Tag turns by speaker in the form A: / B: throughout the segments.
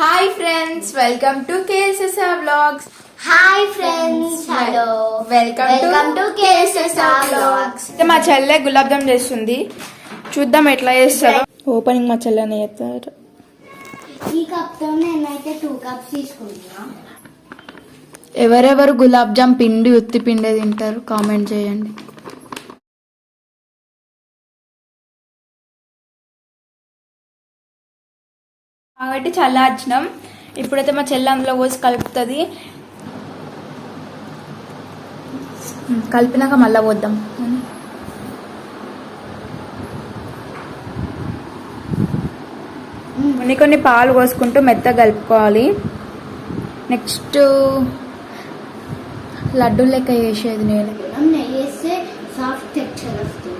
A: Hi friends welcome to KSSR vlogs
B: hi friends hello
A: welcome
B: welcome to KSSR vlogs
A: మా చెల్లె గులాబ్ జామ్ చేస్తుంది. చూద్దాం ఎట్లా చేస్తారో. ఓపెనింగ్ మా చెల్లెని చేస్తారు
B: ఈ కప్తో నేనైతే టూ కప్స్ తీసుకుంటున్నా.
A: ఎవరెవరు గులాబ్ జామ్ పిండి ఉత్తి పిండి తింటారు కామెంట్ చేయండి. కాబట్టి చల్లార్చినాం. ఇప్పుడైతే మా చెల్లె అందులో పోసి కలుపుతుంది. కలిపినాక మళ్ళా పోద్దాం. కొన్ని కొన్ని పాలు పోసుకుంటూ మెత్తగా కలుపుకోవాలి. నెక్స్ట్ లడ్డు లెక్క చేసేది నేను.
B: నెయ్యి వేస్తే సాఫ్ట్ టెక్చర్ వస్తుంది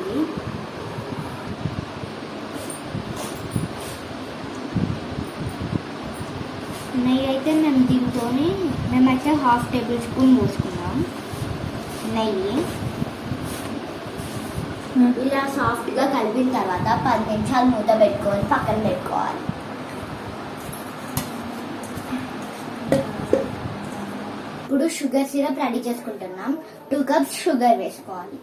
B: నెయ్యి అయితే మేము దీంతోని మేమైతే హాఫ్ టేబుల్ స్పూన్ పోసుకున్నాం. నెయ్యి. ఇలా సాఫ్ట్గా కలిపిన తర్వాత పది నిమిషాలు మూత పెట్టుకొని పక్కన పెట్టుకోవాలి. ఇప్పుడు షుగర్ సిరప్ రెడీ చేసుకుంటున్నాం. టూ కప్స్ షుగర్ వేసుకోవాలి.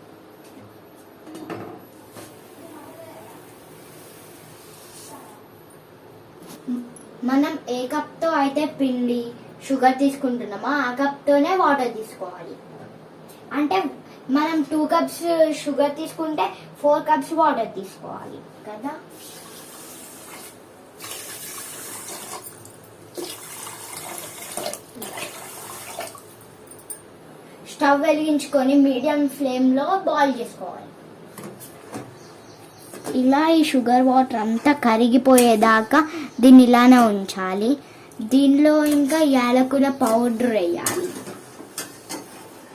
B: మనం ఏ కప్తో అయితే పిండి షుగర్ తీసుకుంటున్నామో ఆ కప్ తోనే వాటర్ తీసుకోవాలి. అంటే మనం టూ కప్స్ షుగర్ తీసుకుంటే ఫోర్ కప్స్ వాటర్ తీసుకోవాలి కదా? స్టవ్ వెలిగించుకొని మీడియం ఫ్లేమ్లో బాయిల్ చేసుకోవాలి. ఇలా ఈ షుగర్ వాటర్ అంతా కరిగిపోయేదాకా దీన్ని ఇలానే ఉంచాలి. దీనిలో ఇంకా యాలకుల పౌడర్ వేయాలి.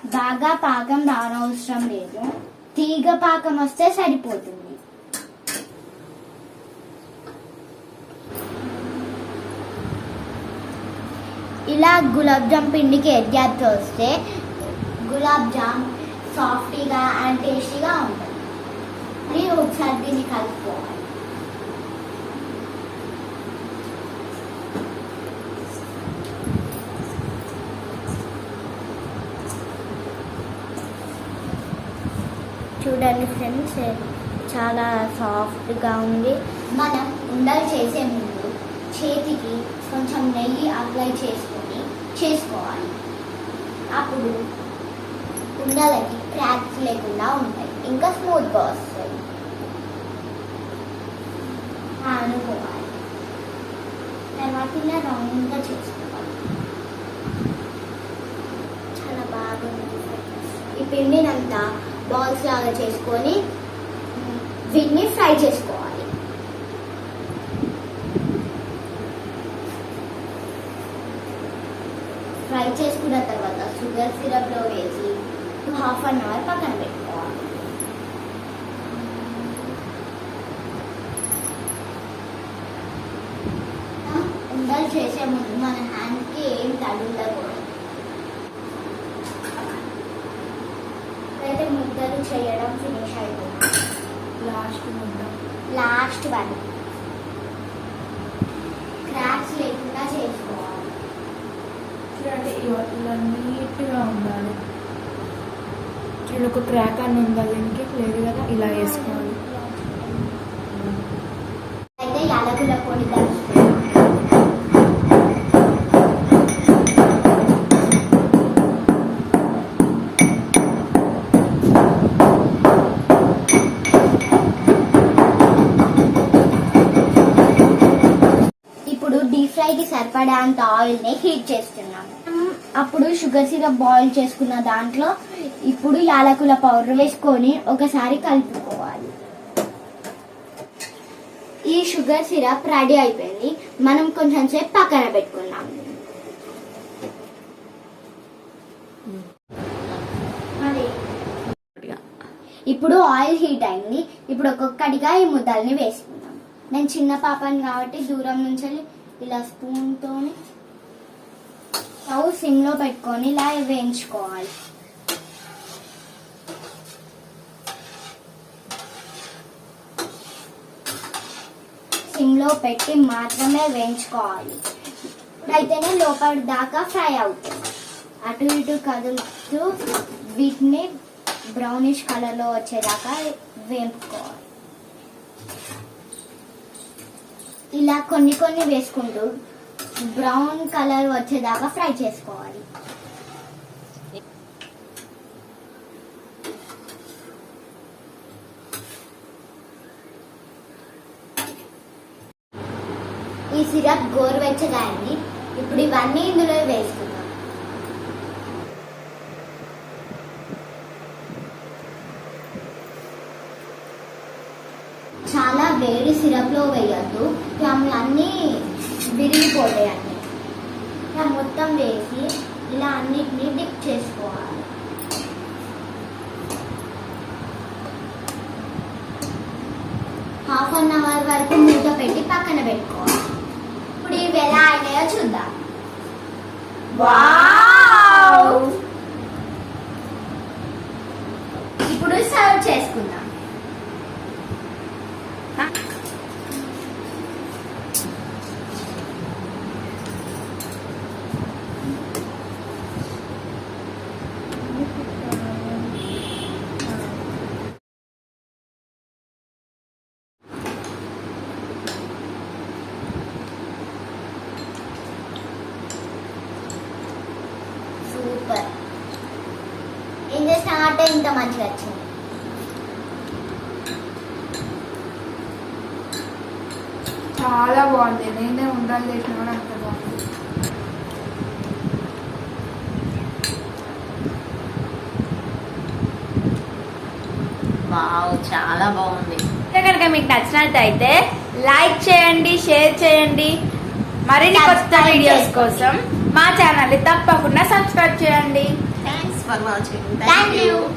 B: బాగా పాకం రానవసరం లేదు. తీగ పాకం వస్తే సరిపోతుంది. ఇలా గులాబ్ జామ్ పిండికి ఎగ్యాప్తో వస్తే గులాబ్ జామ్ సాఫ్టీగా అండ్ టేస్టీగా ఉంటుంది. అని ఒకసారి దీన్ని కలుపుకోవాలి. చూడండి ఫ్రెండ్స్ చాలా సాఫ్ట్గా ఉంది. మనం ఉండలు చేసే ముందు చేతికి కొంచెం నెయ్యి అప్లై చేసుకొని చేసుకోవాలి. అప్పుడు ఉండలకి క్రాక్స్ లేకుండా ఉంటాయి. ఇంకా స్మూత్గా వస్తాయి. అనుకోవాలి. తర్వాత ఇలా రౌండ్గా చేసుకోవాలి. చాలా బాగుంది. ఈ పిండినంతా బాల్స్ లాగా చేసుకొని వీటిని ఫ్రై చేసుకోవాలి. ఫ్రై చేసుకున్న తర్వాత షుగర్ సిరప్లో వేసి హాఫ్ అన్ అవర్ పక్కన పెట్టుకోవాలి. ఉండలు చేసే ముందు మన హ్యాండ్కి ఏం తడి ఉండకూడదు అయితే ముద్దలు చేయడం ఫినిష్ అయిపోయింది.
A: లాస్ట్
B: లాస్ట్ వన్ క్రాక్స్ లేకుండా చేసుకోవాలి.
A: చూడండి ఇలా నీట్గా ఉండాలి. చూడు ఒక క్రాక్ అని ఉందా దీనికి. లేదు కదా ఇలా వేసుకోవాలి
B: ఫ్రైకి సరిపడే అంత కి సరిపడేంత ఆయిల్ని హీట్ చేస్తున్నాం అప్పుడు షుగర్ సిరప్ బాయిల్ చేసుకున్న దాంట్లో ఇప్పుడు యాలకుల పౌడర్ వేసుకొని ఒకసారి కలుపుకోవాలి. ఈ షుగర్ సిరప్ రెడీ అయిపోయింది. మనం కొంచెం సేపు పక్కన పెట్టుకున్నాం ఇప్పుడు ఆయిల్ హీట్ అయింది. ఇప్పుడు ఒక్కొక్కటిగా ఈ ముద్దల్ని వేసుకుందాం. నేను చిన్న పాపని కాబట్టి దూరం నుంచి ఇలా స్పూన్తో స్టవ్ సిమ్లో పెట్టుకొని ఇలా వేయించుకోవాలి. సిమ్లో పెట్టి మాత్రమే వేయించుకోవాలి. అయితేనే లోపలి దాకా ఫ్రై అవుతుంది. అటు ఇటు కదులుతూ వీటిని బ్రౌనిష్ కలర్లో వచ్చేదాకా వేపుకోవాలి ఇలా కొన్ని కొన్ని వేసుకుంటూ బ్రౌన్ కలర్ వచ్చేదాకా ఫ్రై చేసుకోవాలి. ఈ సిరప్ గోరువెచ్చగా అయింది ఇప్పుడు ఇవన్నీ ఇందులో వేసుకుందాం. చాలా వేడి సిరప్లో వేయద్దు. అవి అన్నీ విరిగిపోతాయి అన్ని ఇలా మొత్తం వేసి ఇలా అన్నిటిని డిప్ చేసుకోవాలి. హాఫ్ అన్ అవర్ వరకు మూత పెట్టి పక్కన పెట్టుకోవాలి. ఇప్పుడు ఇవి ఎలా అయినాయో చూద్దాం. వావ్! ఇప్పుడు సర్వ్ చేసుకుందాం సూపర్ ఏం ఆట ఇంత మంచిగా వచ్చింది.
C: చాలా బాగుంది. నేనే ఉండాలి చేసిన కూడా అంత బాగుంది.
D: వావ్ చాలా బాగుంది.
A: కనుక మీకు నచ్చినట్టయితే లైక్ చేయండి షేర్ చేయండి. మరిన్ని కొత్త వీడియోస్. కోసం మా ఛానల్ తప్పకుండా సబ్స్క్రైబ్ చేయండి.
D: for watching. Thank,
B: Thank you. you.